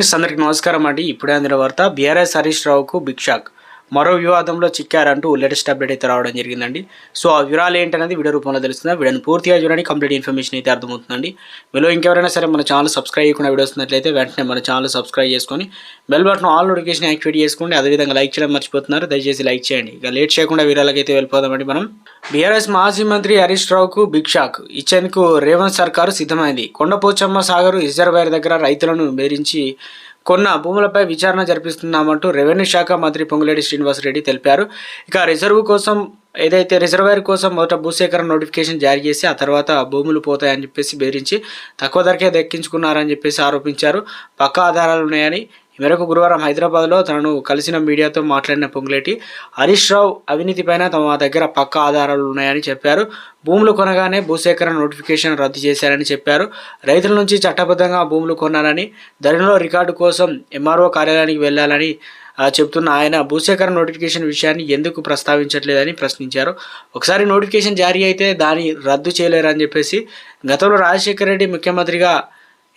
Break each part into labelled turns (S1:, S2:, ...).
S1: అందరికి నమస్కారం అండి. ఇప్పుడే అందిన వార్త బీఆర్ఎస్ హరీష్ రావుకు బిగ్ షాక్. మరో వివాదంలో చిక్కారంటూ లేటెస్ట్ అప్డేట్ అయితే రావడం జరిగిందండి. సో ఆ వివరాలు ఏంటనేది వీడియో రూపంలో తెలుస్తుంది. వీడియోని పూర్తిగా చూడండి కంప్లీట్ ఇన్ఫర్మేషన్ అయితే అర్థమవుతుందండి. మీలో ఇంకెవరైనా సరే మన ఛానల్ సబ్స్క్రైబ్ చేయకుండా వీడియో వస్తున్నట్లయితే వెంటనే మన ఛానల్ సబ్స్క్రైబ్ చేసుకొని bell button all notification activate చేసుకోండి. అదేవిధంగా లైక్ చేయడం మర్చిపోతున్నారు. దయచేసి లైక్ చేయండి. ఇక లేట్ చేయకుండా వీరాలకైతే వెళ్ళిపోదామండి మనం. బీఆర్ఎస్ మాజీ మంత్రి హరీష్ రావుకు బిగ్ షాక్. ఇచ్చేందుకు రేవంత్ సర్కారు సిద్ధమైంది. కొండపోచమ్మ సాగర్ రిజర్వాయర్ దగ్గర రైతులను బెదిరించి కొన్న భూములపై విచారణ జరిపిస్తున్నామంటూ రెవెన్యూ శాఖ మంత్రి పొంగులేటి శ్రీనివాసరెడ్డి తెలిపారు. ఇక రిజర్వ్ కోసం ఏదైతే రిజర్వాయర్ కోసం మొదట భూసేకరణ నోటిఫికేషన్ జారీ చేసి ఆ తర్వాత భూములు పోతాయని చెప్పేసి బెదిరించి తక్కువ ధరకే దక్కించుకున్నారని చెప్పేసి ఆరోపించారు. పక్కా ఆధారాలు ఉన్నాయని ఈ మేరకు గురువారం హైదరాబాద్లో తనను కలిసిన మీడియాతో మాట్లాడిన పొంగులేటి హరీష్ రావు అవినీతిపైన తమ దగ్గర పక్క ఆధారాలు ఉన్నాయని చెప్పారు. భూములు కొనగానే భూసేకరణ నోటిఫికేషన్ రద్దు చేశారని చెప్పారు. రైతుల నుంచి చట్టబద్ధంగా భూములు కొన్నారని ధరణిలో రికార్డు కోసం ఎంఆర్ఓ కార్యాలయానికి వెళ్ళాలని చెప్తున్న ఆయన భూసేకరణ నోటిఫికేషన్ విషయాన్ని ఎందుకు ప్రస్తావించట్లేదని ప్రశ్నించారు. ఒకసారి నోటిఫికేషన్ జారీ అయితే దాన్ని రద్దు చేయలేరని చెప్పేసి గతంలో రాజశేఖర రెడ్డి ముఖ్యమంత్రిగా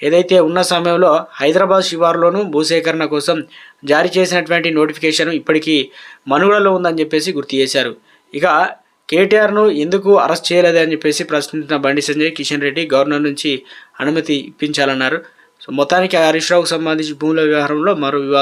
S1: ఏదైతే ఉన్న సమయంలో హైదరాబాద్ శివారులోనూ భూసేకరణ కోసం జారీ చేసినటువంటి నోటిఫికేషన్ ఇప్పటికీ మనుగడలో ఉందని చెప్పేసి గుర్తు చేశారు. ఇక కేటీఆర్ను ఎందుకు అరెస్ట్ చేయలేదు అని చెప్పేసి ప్రశ్నించిన బండి సంజయ్ కిషన్ రెడ్డి గవర్నర్ నుంచి అనుమతి ఇప్పించాలన్నారు. సో మొత్తానికి హరీష్ రావుకు సంబంధించి భూముల వ్యవహారంలో మరో వివాదం